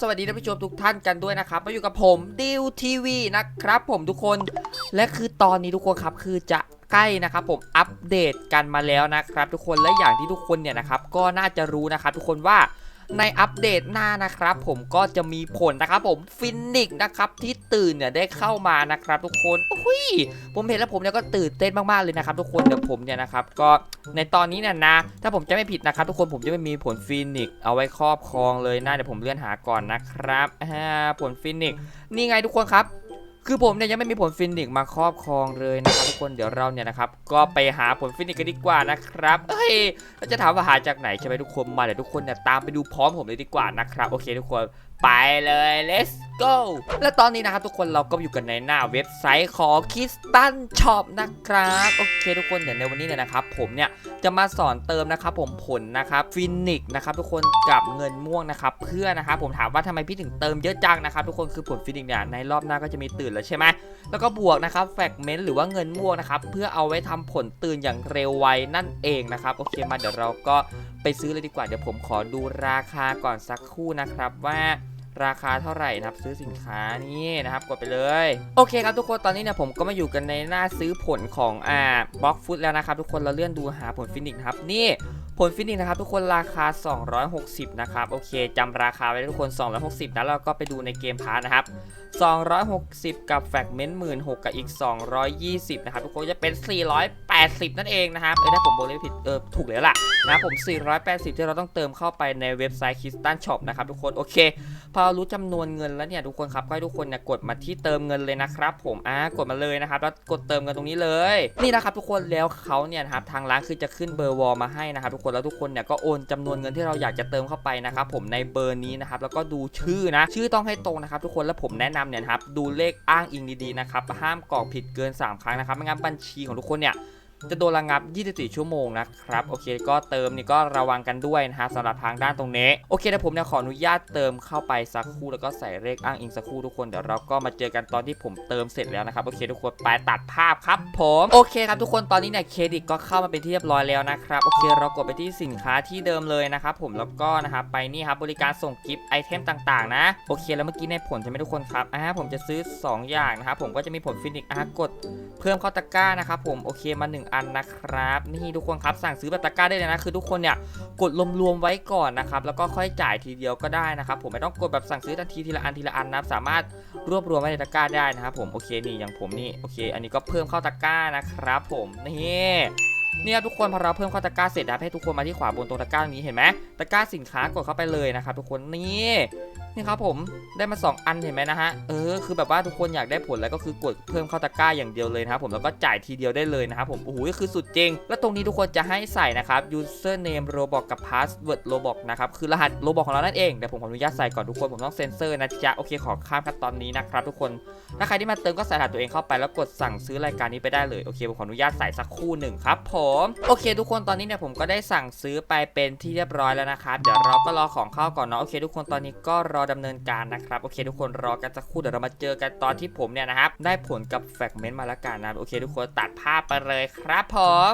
สวัสดีท่านผู้ชมทุกท่านกันด้วยนะครับมาอยู่กับผมดิวทีวีนะครับผมทุกคนและคือตอนนี้ทุกคนครับคือจะใกล้นะครับผมอัปเดตกันมาแล้วนะครับ ทุกคนและอย่างที่ทุกคนเนี่ยนะครับก็น่าจะรู้นะครับทุกคนว่า ในอัปเดตหน้านะครับ ผมก็จะมีผลนะครับ ผมฟินิกนะครับที่ตื่นเนี่ยได้เข้ามานะครับทุกคนอุ้ยผมเห็นแล้วผมเนี่ยก็ตื่นเต้นมากๆเลยนะครับทุกคนเดี๋ยวผมเนี่ยนะครับก็ในตอนนี้เนี่ยนะ ถ้าผมจะไม่ผิดนะครับ ทุกคนผมจะไม่มีผลฟินิกเอาไว้ครอบครองเลยนะเดี๋ยวผมเลื่อนหาก่อนนะครับอ่าผลฟินิกนี่ไงทุกคนครับ คือผมเนี่ยยังไม่มีผลฟินิกมาครอบครองเลยนะครับทุกคนเดี๋ยวเราเนี่ยนะครับก็ไปหาผลฟินิกกันดีกว่านะครับเฮ้ยเราจะถามว่าหาจากไหนใช่ไหมทุกคนมาเดี๋ยวทุกคนเนี่ยตามไปดูพร้อมผมเลยดีกว่านะครับโอเคทุกคน ไปเลย let's go และตอนนี้นะครับทุกคนเราก็อยู่กันในหน้าเว็บไซต์ของ k i s t a n Shop นะครับ โอเคทุกคนเดี๋ยวในวันนี้เนี่ยนะครับ ผมเนี่ยจะมาสอนเติมนะครับผมผลนะครับฟินิกนะครับทุกคนกับเงินม่วงนะครับเพื่อนะครับผมถามว่าทำไมพี่ถึงเติมเยอะจังนะครับทุกคนคือผลฟินิกเนี่ยในรอบหน้าก็จะมีตื่นแล้วใช่ไหมแล้วก็บวกนะครับแฟกเมนต์หรือว่าเงินม่วงนะครับเพื่อเอาไว้ทำผลตื่นอย่างเร็วไวนั่นเองนะครับโอเคมาเดี๋ยวเราก็ไปซื้อเลยดีกว่าเดี๋ยวผมขอดูราคาก่อนสักครู่นะครับว่า ราคาเท่าไหร่นะครับซื้อสินค้านี่นะครับกดไปเลย โอเคครับทุกคนตอนนี้เนี่ยผมก็มาอยู่กันในหน้าซื้อผลของอ่าบล็อกฟุตแล้วนะครับทุกคนเราเลื่อนดูหาผลฟินิกส์นะครับนี่ผลฟินิกส์นะครับทุกคนราคา 260 นะครับโอเคจำราคาไว้ทุกคน 260นะแล้วก็ไปดูในเกมพาร์นะครับ 260 กับแฟกเมนต์16กับอีก 220 นะครับทุกคนจะเป็น 480 นั่นเองนะครับเอ้ยถ้าผมบอกเลยผิดเออถูกแล้วล่ะนะครับผม 480 ที่เราต้องเติมเข้าไปในเว็บไซต์คิสตันช็อปนะครับทุกคนโอเค พอรู้จำนวนเงินแล้วเนี่ยทุกคนครับก็ให้ทุกคนเนี่ยกดมาที่เติมเงินเลยนะครับ ผมอ่ากดมาเลยนะครับแล้วกดเติมเงินตรงนี้เลย นี่นะครับทุกคนแล้วเขาเนี่ยครับทางร้านคือจะขึ้นเบอร์วอลมาให้นะครับทุกคนแล้วทุกคนเนี่ยก็โอนจำนวนเงินที่เราอยากจะเติมเข้าไปนะครับผมในเบอร์นี้นะครับแล้วก็ดูชื่อนะ ชื่อต้องให้ตรงนะครับทุกคนแล้วผมแนะนำเนี่ยครับดูเลขอ้างอิงดีๆนะครับห้ามกรอกผิดเกิน 3 ครั้งนะครับไม่งั้นบัญชีของทุกคนเนี่ย จะโดนระงับ 24 ชั่วโมงนะครับ โอเค ก็เติมนี่ก็ระวังกันด้วยนะฮะสำหรับทางด้านตรงนี้ โอเคเดี๋ยวผมเนี่ยขออนุญาตเติมเข้าไปสักครู่แล้วก็ใส่เลขอ้างอิงสักครู่ทุกคน เดี๋ยวเราก็มาเจอกันตอนที่ผมเติมเสร็จแล้วนะครับ โอเคทุกคน ไปตัดภาพครับผม โอเคครับทุกคน ตอนนี้เนี่ยเครดิตก็เข้ามาเป็นที่เรียบร้อยแล้วนะครับ โอเค เรากดไปที่สินค้าที่เดิมเลยนะครับผม แล้วก็นะครับไปนี่ครับบริการส่งกิฟต์ไอเทมต่างๆ นะ โอเค แล้วเมื่อกี้ในผลใช่ไหมทุกคนครับ อ่า ผมจะซื้อ 2 อย่างนะครับ ผมก็จะมีผลฟินิกอ่ากดเพิ่มเข้าตะกร้านะครับผม โอเคมา1อันนะครับ นี่ทุกคนครับสั่งซื้อแบบตะกร้าได้เลยนะคือทุกคนเนี่ยกดรวมๆไว้ก่อนนะครับแล้วก็ค่อยจ่ายทีเดียวก็ได้นะครับผมไม่ต้องกดแบบสั่งซื้อทันทีทีละอันทีละอันนะครับสามารถรวบรวมไว้ในตะกร้าได้นะครับผมโอเคนี่อย่างผมนี่โอเค อันนี้ก็เพิ่มเข้าตะกร้านะครับ ผมนี่ เนี่ยครับทุกคนพอเราเพิ่มเข้าตะกร้าเสร็จนะให้ทุกคนมาที่ขวาบนตรงตะกร้านี้เห็นไหมตะกร้าสินค้ากดเข้าไปเลยนะครับทุกคนนี่นี่ครับผมได้มา 2 อันเห็นไหมนะฮะเออคือแบบว่าทุกคนอยากได้ผลแล้วก็คือกดเพิ่มเข้าตะกร้าอย่างเดียวเลยนะครับผมแล้วก็จ่ายทีเดียวได้เลยนะครับผมโอ้โหคือสุดจริง แล้วตรงนี้ทุกคนจะให้ใส่นะครับ username roblox กับ password roblox นะครับคือรหัส roblox ของเรานั่นเองเดี๋ยวผมขออนุญาตใส่ก่อนทุกคนผมต้องเซ็นเซอร์นะจ๊ะโอเคขอข้ามขั้นตอนนี้นะครับทุกคนถ้าใครที่มาเติมก็ใส่รหัสตัวเองเข้าไปแล้วกดสั่งซื้อรายการนี้ไปได้เลยโอเคผมขออนุญาตใส่สักคู่หนึ่งครับผมโอเค ทุกคนตอนนี้เนี่ยผมก็ได้สั่งซื้อไปเป็นที่เรียบร้อยแล้วนะครับเดี๋ยวเราก็รอของเข้าก่อนเนาะโอเค ทุกคนตอนนี้ก็รอดำเนินการนะครับโอเค ทุกคนรอกันสักครู่เดี๋ยวเรามาเจอกันตอนที่ผมเนี่ยนะครับได้ผลกับแฟกเมนต์มาแล้วกันนะโอเค ทุกคนตัดภาพไปเลยครับผม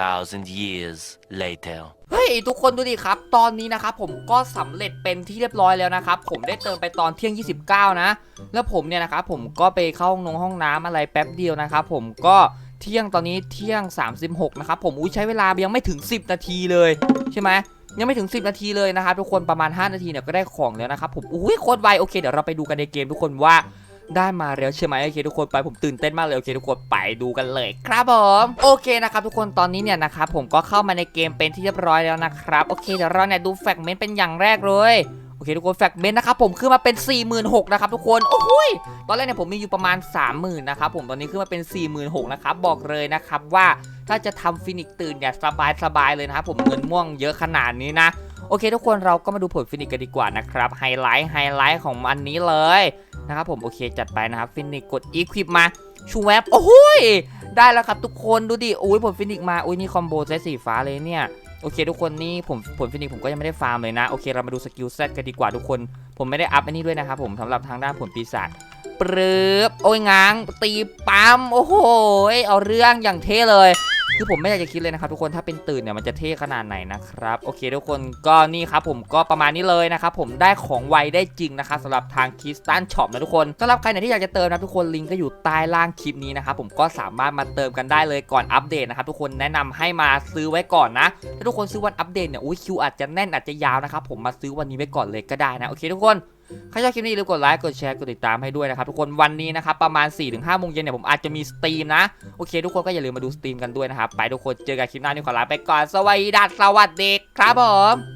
2,000 years later. เฮ้ยทุกคนดูดิครับ ตอนนี้นะครับผมก็สำเร็จเป็นที่เรียบร้อยแล้วนะครับผมได้เติมไปตอนเที่ยง 29 นะ แล้วผมเนี่ยนะครับผมก็ไปเข้าห้องนงห้องน้ำอะไรแป๊บเดียวนะครับผมก็ เที่ยงตอนนี้เที่ยง 36 นะครับ ผมอุ้ยใช้เวลายังไม่ถึง 10 นาทีเลยใช่ไหมยังไม่ถึง 10 นาทีเลยนะครับทุกคนประมาณ 5 นาทีเนี่ยก็ได้ของแล้วนะครับผมอุ้ยโคตรไวโอเคเดี๋ยวเราไปดูกันในเกมทุกคนว่าได้มาแล้วใช่ไหมโอเคทุกคนไปผมตื่นเต้นมากเลยโอเคทุกคนไปดูกันเลย ครับผมโอเคนะครับทุกคนตอนนี้เนี่ยนะครับผมก็เข้ามาในเกมเป็นที่เรียบร้อยแล้วนะครับโอเคเดี๋ยวเราเนี่ยดูแฟกเมนต์เป็นอย่างแรกเลย อเคทุกคนแฟกเมนนะครับผมขึ้นมาเป็น 4 6 0 0 0นะครับทุกคนโอ้โหยตอนแรกเนี่ยผมมีอยู่ประมาณ 30,000นะครับผมตอนนี้ขึ้นมาเป็น 4 6 0 0 0นะครับบอกเลยนะครับว่าถ้าจะทำฟินิกตื่นเนี่ยสบายสบายๆเลยนะครับผมเงินม่วงเยอะขนาดนี้นะโอเคทุกคนเราก็มาดูผลฟินิกกันดีกว่านะครับไฮไลท์ไฮไลท์ของอันนี้เลยนะครับผมโอเคจัดไปนะครับฟินิกกดอีควิปมาชูแวบโอ้โหยได้แล้วครับทุกคนดูดิโอ้ยผลฟินิกมาอุ้ยนี่คอมโบใช้สีฟ้าเลยเนี่ย โอเคทุกคนนี่ผมผลฟินิกผมก็ยังไม่ได้ฟาร์มเลยนะ โอเคเรามาดูสกิลเซตกันดีกว่าทุกคน ผมไม่ได้อัพอันนี้ด้วยนะครับผมสำหรับทางด้านผลปีศาจปรืบโอ้ยง้างตีปั๊มโอ้โหเอาเรื่องอย่างเท่เลย คือผมไม่อยากจะคิดเลยนะครับทุกคนถ้าเป็นตื่นเนี่ยมันจะเท่ขนาดไหนนะครับโอเคทุกคนก็นี่ครับผมก็ประมาณนี้เลยนะครับผมได้ของไวได้จริงนะครับสำหรับทางคิสตันช็อปนะทุกคนสำหรับใครเนี่ยที่อยากจะเติมนะทุกคนลิงก์ก็อยู่ใต้ล่างคลิปนี้นะครับผมก็สามารถมาเติมกันได้เลยก่อนอัปเดตนะครับทุกคนแนะนำให้มาซื้อไว้ก่อนนะถ้าทุกคนซื้อวันอัปเดตเนี่ยอุ้ยคิวอาจจะแน่นอาจจะยาวนะครับผมมาซื้อวันนี้ไว้ก่อนเลยก็ได้นะโอเคทุกคน ใครชอบคลิปนี้อย่าลืมกดไลค์กดแชร์กดติดตามให้ด้วยนะครับทุกคนวันนี้นะครับประมาณ4-5โมงเย็นเนี่ยผมอาจจะมีสตรีมนะโอเค ทุกคนก็อย่าลืมมาดูสตรีมกันด้วยนะครับไปทุกคนเจอกันคลิปหน้านี่ขอลาไปก่อนสวัสดีครับผม